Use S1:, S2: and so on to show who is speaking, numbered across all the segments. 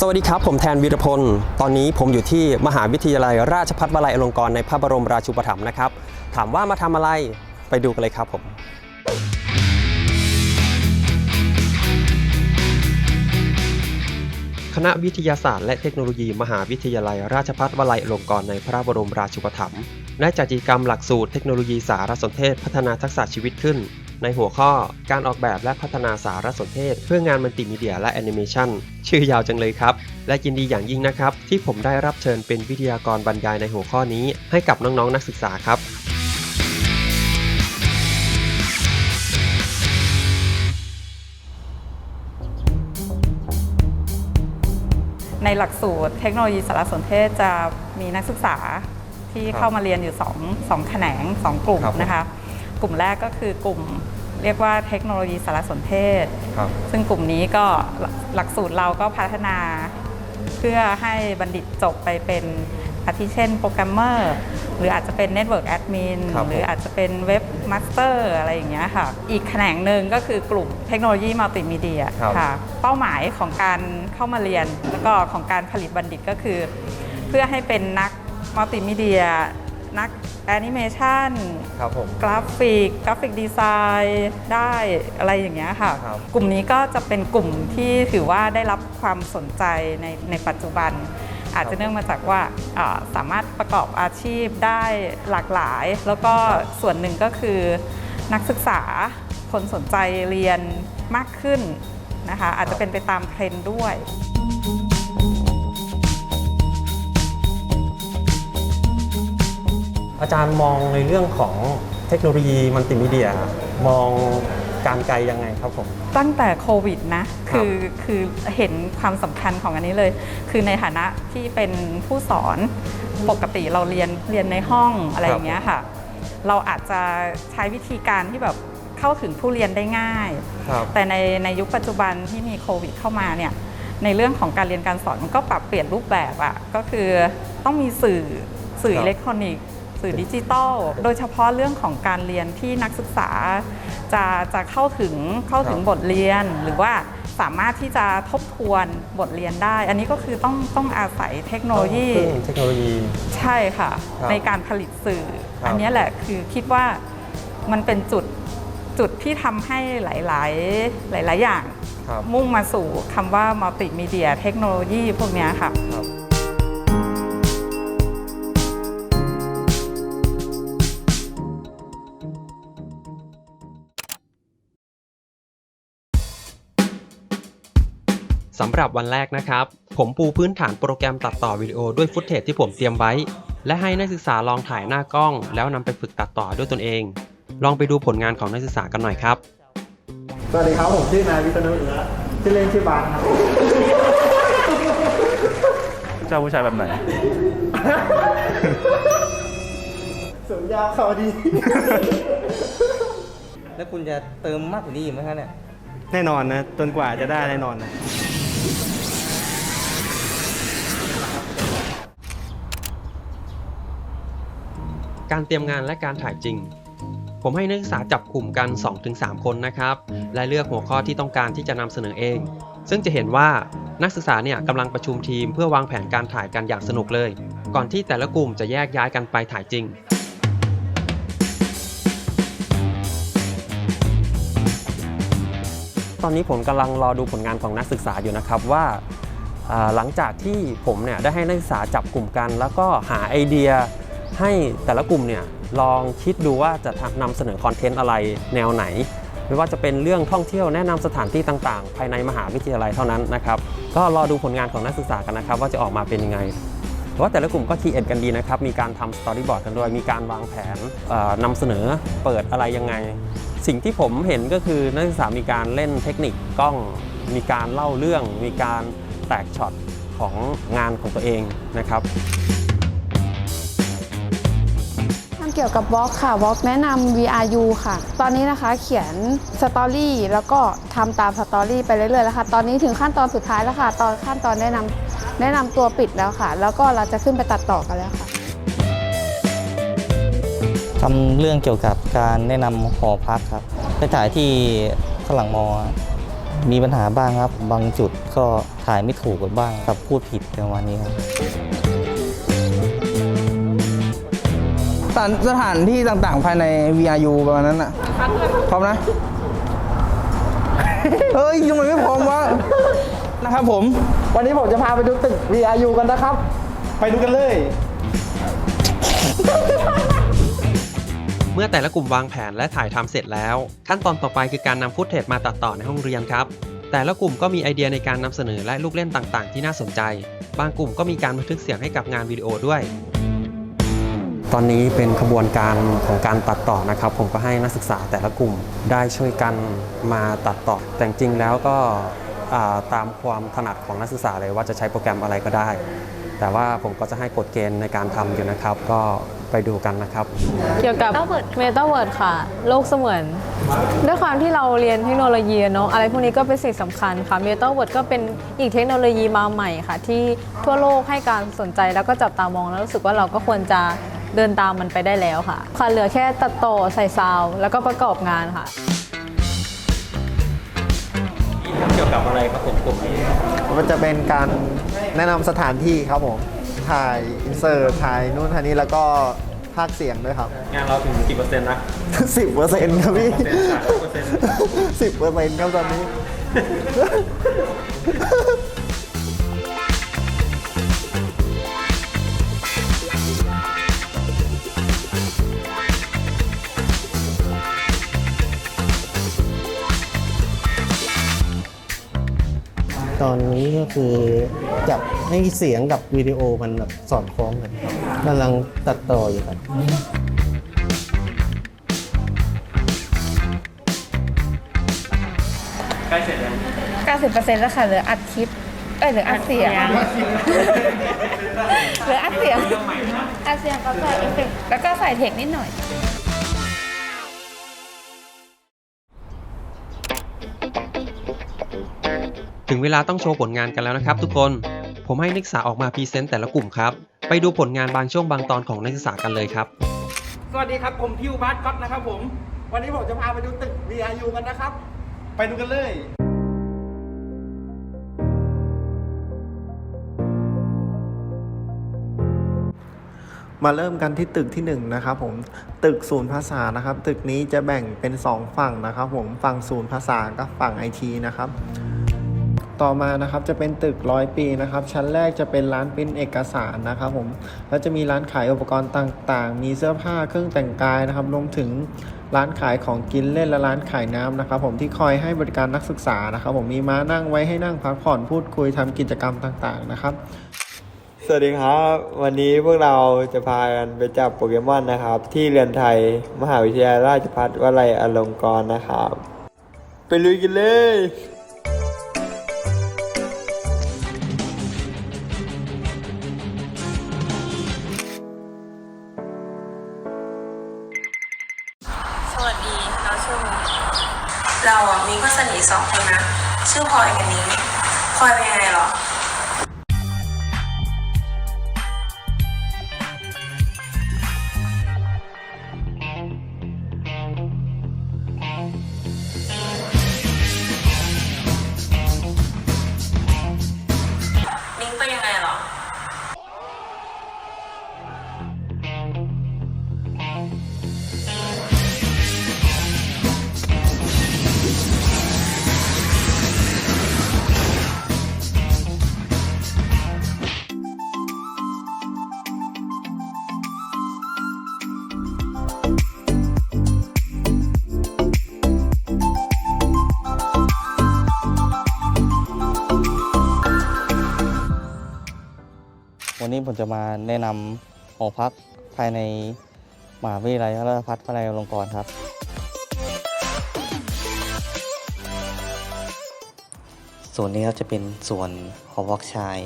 S1: สวัสดีครับ ผมแทนวีรพล ตอนนี้ผมอยู่ที่มหาวิทยาลัยราชภัฏวลัยอลงกรณ์ในพระบรมราชูปถัมภ์นะครับ ถามว่ามาทำอะไรไปดูกันเลยครับผมคณะวิทยาศาสตร์และเทคโนโลยีมหาวิทยาลัยราชภัฏวลัยอลงกรณ์ในพระบรมราชูปถัมภ์ได้จัดกิจกรรมหลักสูตรเทคโนโลยีสารสนเทศพัฒนาทักษะชีวิตขึ้น ในหัวข้อการออกแบบและพัฒนาสารสนเทศ เพื่องานมัลติมีเดียและแอนิเมชันชื่อยาวจังเลยครับ และยินดีอย่างยิ่งนะครับ ที่ผมได้รับเชิญเป็นวิทยากรบรรยายในหัวข้อนี้ ให้กับน้องๆนักศึกษาครับ
S2: ในหลักสูตรเทคโนโลยีสารสนเทศจะมีนักศึกษาที่
S1: ครับ
S2: เข้ามาเรียนอยู่2งแขนง 2 กลุ่ม
S1: ครับผม
S2: นะคะ กลุ่มแรกก็คือกลุ่มเรียกว่าเทคโนโลยีสารสนเทศ
S1: ครับ
S2: ซึ่งกลุ่มนี้ก็หลักหลักสูตรเราก็พัฒนา เพื่อให้บัณฑิตจบไปเป็นอาทิเช่นโปรแกรมเมอร์หรืออาจจะเป็นเน็ตเวิร์กแอดมิน
S1: ครับผม
S2: หรืออาจจะเป็นเว็บมาสเตอร์อะไรอย่างเงี้ยค่ะ อีกแขนงหนึ่งก็คือกลุ่มเทคโนโลยีมัลติมีเดีย
S1: ครับ
S2: ค่ะ เป้าหมายของการเข้ามาเรียน แล้วก็ของการผลิตบัณฑิตก็คือ เพื่อให้เป็นนักมัลติมีเดีย นักแอนิเมชัน
S1: ครับผม
S2: กราฟิกกราฟิกดีไซน์ได้อะไรอย่างเงี้ยค่ะ
S1: ครับ
S2: กลุ่มนี้ก็จะเป็นกลุ่มที่ถือว่าได้รับความสนใจในในปัจจุบัน อาจจะเนื่องมาจากว่าอ่าสามารถประกอบอาชีพได้หลากหลาย แล้วก็ส่วนหนึ่งก็คือนักศึกษาคนสนใจเรียนมากขึ้นนะคะอาจจะเป็นไปตามเทรนด์ด้วย
S1: อาจารย์มองในเรื่องของเทคโนโลยีมัลติมีเดีย มองการไกลยังไงครับผม
S2: ตั้งแต่โควิดนะ
S1: ครับ
S2: คือคือเห็นความสำคัญของอันนี้เลย คือในฐานะที่เป็นผู้สอนปกติเราเรียนเรียนในห้องอะไรอย่างเงี้ยค่ะ เราอาจจะใช้วิธีการที่แบบเข้าถึงผู้เรียนได้ง่าย
S1: ครับ
S2: แต่ในในยุคปัจจุบันที่มีโควิดเข้ามาเนี่ยในเรื่องของการเรียนการสอนมันก็ปรับเปลี่ยนรูปแบบอะก็คือต้องมีสื่อสื่อ
S1: ครับ
S2: อิเล็กทรอนิกส์ สื่อดิจิตอลโดยเฉพาะเรื่องของการเรียนที่นักศึกษา จะจะเข้าถึงเข้าถึง
S1: ครับ
S2: บทเรียน หรือว่าสามารถที่จะทบทวนบทเรียนได้ อันนี้ก็คือต้องต้องอาศัยเทคโนโลยี
S1: พึ่งเทคโนโลยี
S2: ใช่ค่ะ
S1: ครับ
S2: ในการผลิตสื่อ
S1: ครับ
S2: อันนี้แหละคือคิดว่ามันเป็นจุดจุดที่ทำให้หลาย ๆ หลาย ๆ อย่าง
S1: ครับ
S2: มุ่งมาสู่คำว่ามัลติมีเดียเทคโนโลยีพวกเนี้ยค่ะ
S1: สำหรับวันแรกนะครับ ผมปูพื้นฐานโปรแกรมตัดต่อวิดีโอด้วยฟุตเทจที่ผมเตรียมไว้ และให้นักศึกษาลองถ่ายหน้ากล้อง แล้วนำไปฝึกตัดต่อด้วยตนเอง ลองไปดูผลงานของนักศึกษากันหน่อยครับ
S3: สวัสดีครับ ผมชื่อนายวิษณุชื่อเล่นชื่อบานครับ
S4: เจ้าผู้ชายแบบไหน
S3: สูงยาวเขาดี
S5: แล้วคุณจะเติมมากกว่านี้อีกไหมครับเนี่ย
S3: แน่นอนนะ จนกว่าจะได้แน่นอนนะ
S1: การเตรียมงานและการถ่ายจริง ผมให้นักศึกษาจับกลุ่มกัน 2-3 คนนะครับ และเลือกหัวข้อที่ต้องการที่จะนำเสนอเอง ซึ่งจะเห็นว่านักศึกษาเนี่ยกำลังประชุมทีมเพื่อวางแผนการถ่ายกันอย่างสนุกเลย ก่อนที่แต่ละกลุ่มจะแยกย้ายกันไปถ่ายจริงตอนนี้ผมกำลังรอดูผลงานของนักศึกษาอยู่นะครับว่าหลังจากที่ผมเนี่ยได้ให้นักศึกษาจับกลุ่มกัน แล้วก็หาไอเดีย ให้แต่ละกลุ่มเนี่ยลองคิดดูว่าจะนำเสนอคอนเทนต์อะไรแนวไหน ไม่ว่าจะเป็นเรื่องท่องเที่ยวแนะนำสถานที่ต่างๆ ภายในมหาวิทยาลัยเท่านั้นนะครับก็รอดูผลงานของนักศึกษากันนะครับ ว่าจะออกมาเป็นยังไงเพราะว่าแต่ละกลุ่มก็คีเอ็ดกันดีนะครับ มีการทำสตอรี่บอร์ดกันด้วย มีการวางแผนนำเสนอเปิดอะไรยังไง สิ่งที่ผมเห็นก็คือนักศึกษามีการเล่นเทคนิคกล้อง มีการเล่าเรื่อง มีการแตกช็อตของงานของตัวเองนะครับ
S6: เกี่ยวกับวอล์กค่ะวอล์กแนะนำ VRU ค่ะ ตอนนี้นะคะเขียนสตอรี่แล้วก็ทำตามสตอรี่ไปเรื่อยๆแล้วค่ะ ตอนนี้ถึงขั้นตอนสุดท้ายแล้วค่ะ ตอนขั้นตอนแนะนำแนะนำตัวปิดแล้วค่ะ แล้วก็เราจะขึ้นไปตัดต่อกันแล้วค่ะ
S5: ทำเรื่องเกี่ยวกับการแนะนำหอพักครับ ไปถ่ายที่ฝรั่งมอ มีปัญหาบ้างครับ บางจุดก็ถ่ายไม่ถูกกันบ้างครับพูดผิดประมาณนี้ครับ
S7: สถานสถานที่ต่างๆ ภายใน VRU ประมาณนั้นอะ พร้อมนะ เฮ้ยยังไม่พร้อมวะนะครับผม
S3: วันนี้ผมจะพาไปดูตึก VRU กันนะครับ
S7: ไปดูกันเลย
S1: เมื่อแต่ละกลุ่มวางแผนและถ่ายทำเสร็จแล้ว ขั้นตอนต่อไปคือการนำฟุตเทจมาตัดต่อในห้องเรียนครับ แต่ละกลุ่มก็มีไอเดียในการนำเสนอและลูกเล่นต่างๆ ที่น่าสนใจ บางกลุ่มก็มีการบันทึกเสียงให้กับงานวิดีโอด้วย ตอนนี้เป็นขบวนการของการตัดต่อนะครับ ผมก็ให้นักศึกษาแต่ละกลุ่มได้ช่วยกันมาตัดต่อ แต่จริงๆแล้วก็อ่าตามความถนัดของนักศึกษาเลยว่าจะใช้โปรแกรมอะไรก็ได้ แต่ว่าผมก็จะให้กฎเกณฑ์ในการทำอยู่นะครับ ก็ไปดูกันนะครับ
S8: เกี่ยวกับเมตาเวิร์ดค่ะ โลกเสมือน ด้วยความที่เราเรียนเทคโนโลยีอะเนาะอะไรพวกนี้ก็เป็นสิ่งสำคัญค่ะเมตาเวิร์ดก็เป็นอีกเทคโนโลยีมาใหม่ค่ะ ที่ทั่วโลกให้การสนใจแล้วก็จับตามองแล้วรู้สึกว่าเราก็ควรจะ เดินตามมันไปได้แล้วค่ะ ค่ะเหลือแค่ตัดต่อใส่ซาวด์แล้วก็ประกอบงานค่ะ
S1: เกี่ยวกับอะไรครับผมกลุ่มนี้
S3: มันจะเป็นการแนะนำสถานที่ครับผม ถ่ายอินเสิร์ตถ่ายนู่นถ่ายนี้แล้วก็ภาคเสียงด้วยครับ
S1: งานเราถึงกี่เปอร์เซ็นต์นะ
S3: สิบเปอร์เซ็นต์ครับพี่
S1: เปอร์เซ็นต์
S3: สิบเปอร์เซ็นต์ครับตอนนี้
S9: ตอนนี้ก็คือจับให้เสียงกับวิดีโอมันแบบสอดคล้องกันครับกำลังตัดต่ออยู่ครับ
S6: 90%แล้วค่ะเหลืออัดคลิป เอ้ยเหลืออัดเสียงเหลืออัดเสียง อัดเสียงก็ใส่เอฟเฟกต์แล้วก็ใส่เทคนิดหน่อย
S1: ถึงเวลาต้องโชว์ผลงานกันแล้วนะครับทุกคน ผมให้นักศึกษาออกมาพรีเซนต์แต่ละกลุ่มครับ ไปดูผลงานบางช่วงบางตอนของนักศึกษากันเลยครับ
S7: สวัสดีครับ ผมพิวบาสก๊อตนะครับผม วันนี้ผมจะพาไปดูตึก VRU กันนะครับ ไปดูกันเลย
S3: มาเริ่มกันที่ตึกที่1นงนะครับผมตึกศูนย์ภาษานะครับ ตึกนี้จะแบ่งเป็น 2 ฝั่งนะครับผมฝั่งศูนย์ภาษากับฝั่งไอทีนะครับ ต่อมานะครับจะเป็นตึกร้อยปีนะครับ ชั้นแรกจะเป็นร้านปริ้นเอกสารนะครับผมแล้วจะมีร้านขายอุปกรณ์ต่างๆ มีเสื้อผ้าเครื่องแต่งกายนะครับรวมถึงร้านขายของกินเล่นและร้านขายน้ำนะครับ ผมที่คอยให้บริการนักศึกษานะครับ ผมมีม้านั่งไว้ให้นั่งพักผ่อนพูดคุยทำกิจกรรมต่างๆนะครับ
S10: สวัสดีครับ วันนี้พวกเราจะพากันไปจับโปเกมอนนะครับ ที่เรียนไทยมหาวิทยาลัยราชภัฏวลัยอลงกรณ์นะครับ ไปลุยกันเลย
S11: เราอะมีเพื่อนสนิทสองคนนะชื่อพลอยกับนิ้งพลอยเป็นยังไงหรอ
S5: วันนี้ผมจะมาแนะนำหอพักภายในมหาวิทยาลัยราชภัฏพระนครลงกรครับ ส่วนนี้ก็จะเป็นส่วนหอพักชาย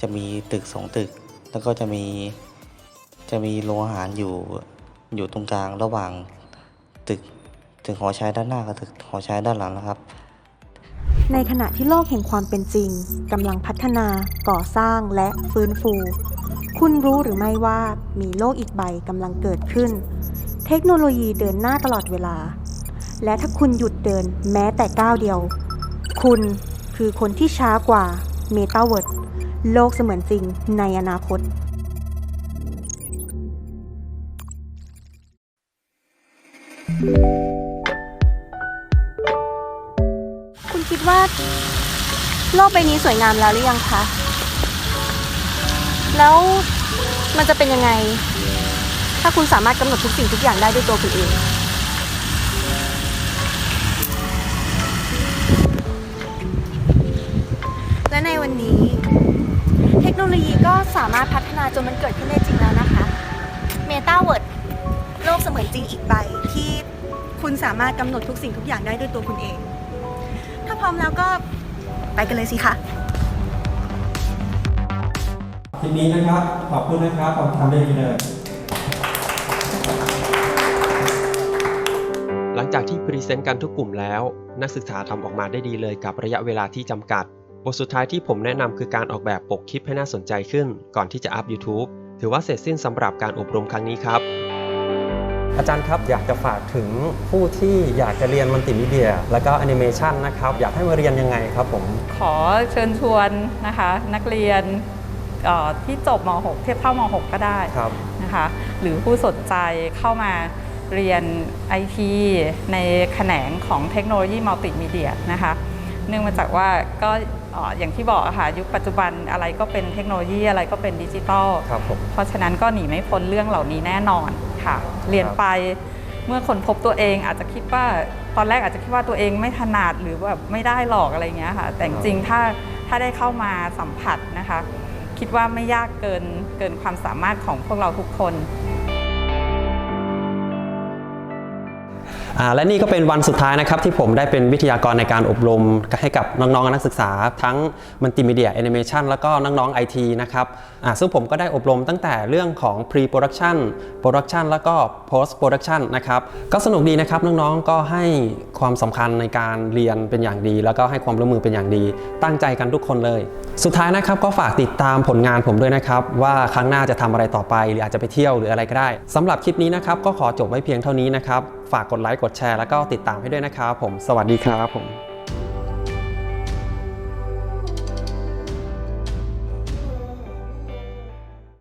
S5: จะมีตึกสองตึก แล้วก็จะมีจะมีโรงอาหารอยู่อยู่ตรงกลางระหว่างตึกตึกหอชายด้านหน้ากับตึกหอชายด้านหลังนะครับ
S12: ในขณะที่โลกแห่งความเป็นจริงกำลังพัฒนา ก่อสร้างและฟื้นฟู คุณรู้หรือไม่ว่ามีโลกอีกใบกำลังเกิดขึ้น เทคโนโลยีเดินหน้าตลอดเวลา และถ้าคุณหยุดเดินแม้แต่ก้าวเดียว คุณคือคนที่ช้ากว่า Metaverse โลกเสมือนจริงในอนาคต คุณคิดว่า โลกใบนี้สวยงามแล้วหรือยังคะ แล้วมันจะเป็นยังไง ถ้าคุณสามารถกำหนดทุกสิ่งทุกอย่างได้ด้วยตัวคุณเอง และในวันนี้ เทคโนโลยีก็สามารถพัฒนาจนมันเกิดขึ้นได้จริงแล้วนะคะ Metaverse โลกเสมือนจริงอีกใบที่คุณสามารถกำหนดทุกสิ่งทุกอย่างได้ด้วยตัวคุณเอง ถ้าพร้อมแล้วก็ไปกันเลยสิคะ
S1: ทีนี้นะครับ ขอบคุณนะครับผมทำได้ดีเลย หลังจากที่พรีเซนต์กันทุกกลุ่มแล้ว นักศึกษาทำออกมาได้ดีเลยกับระยะเวลาที่จำกัด บทสุดท้ายที่ผมแนะนำคือการออกแบบปกคลิปให้น่าสนใจขึ้น ก่อนที่จะอัพ YouTube ถือว่าเสร็จสิ้นสำหรับการอบรมครั้งนี้ครับ อาจารย์ครับอยากจะฝากถึงผู้ที่อยากจะเรียนมัลติมีเดีย แล้วก็แอนิเมชันนะครับอยากให้มาเรียนยังไงครับผม
S2: ขอเชิญชวนนะคะนักเรียนเอ่อที่จบม .6 เทียบเท่าม .6 ก็ได้
S1: ครับ
S2: นะคะหรือผู้สนใจเข้ามาเรียน IT ในแขนงของเทคโนโลยีมัลติมีเดียนะคะเนื่องมาจากว่าก็เอ่ออย่างที่บอกอะค่ะยุคปัจจุบันอะไรก็เป็นเทคโนโลยีอะไรก็เป็นดิจิทัล
S1: ครับผม
S2: เพราะฉะนั้นก็หนีไม่พ้นเรื่องเหล่านี้แน่นอน ค่ะ เรียนไปเมื่อคนพบตัวเองอาจจะคิดว่าตอนแรกอาจจะคิดว่าตัวเองไม่ถนัดหรือแบบไม่ได้หรอกอะไรเงี้ยค่ะ แต่จริงๆถ้าถ้าได้เข้ามาสัมผัสนะคะ คิดว่าไม่ยากเกินเกินความสามารถของพวกเราทุกคน
S1: และนี่ก็เป็นวันสุดท้ายนะครับที่ผมได้เป็นวิทยากรในการอบรมให้กับน้องๆนักศึกษา ทั้งมัลติมีเดียแอนิเมชันแล้วก็น้องๆ IT นะครับซึ่งผมก็ได้อบรมตั้งแต่เรื่องของ pre-production production แล้วก็ post production นะครับก็สนุกดีนะครับน้องๆก็ให้ความสำคัญในการเรียนเป็นอย่างดี แล้วก็ให้ความร่วมมือเป็นอย่างดี ตั้งใจกันทุกคนเลย สุดท้ายนะครับก็ฝากติดตามผลงานผมด้วยนะครับว่าครั้งหน้าจะทำอะไรต่อไป หรืออาจจะไปเที่ยวหรืออะไรก็ได้สำหรับคลิปนี้นะครับก็ขอจบไว้เพียงเท่านี้นะครับ ฝากกดไลค์กดแชร์แล้วก็ติดตามให้ด้วยนะครับผม สวัสดีครับผม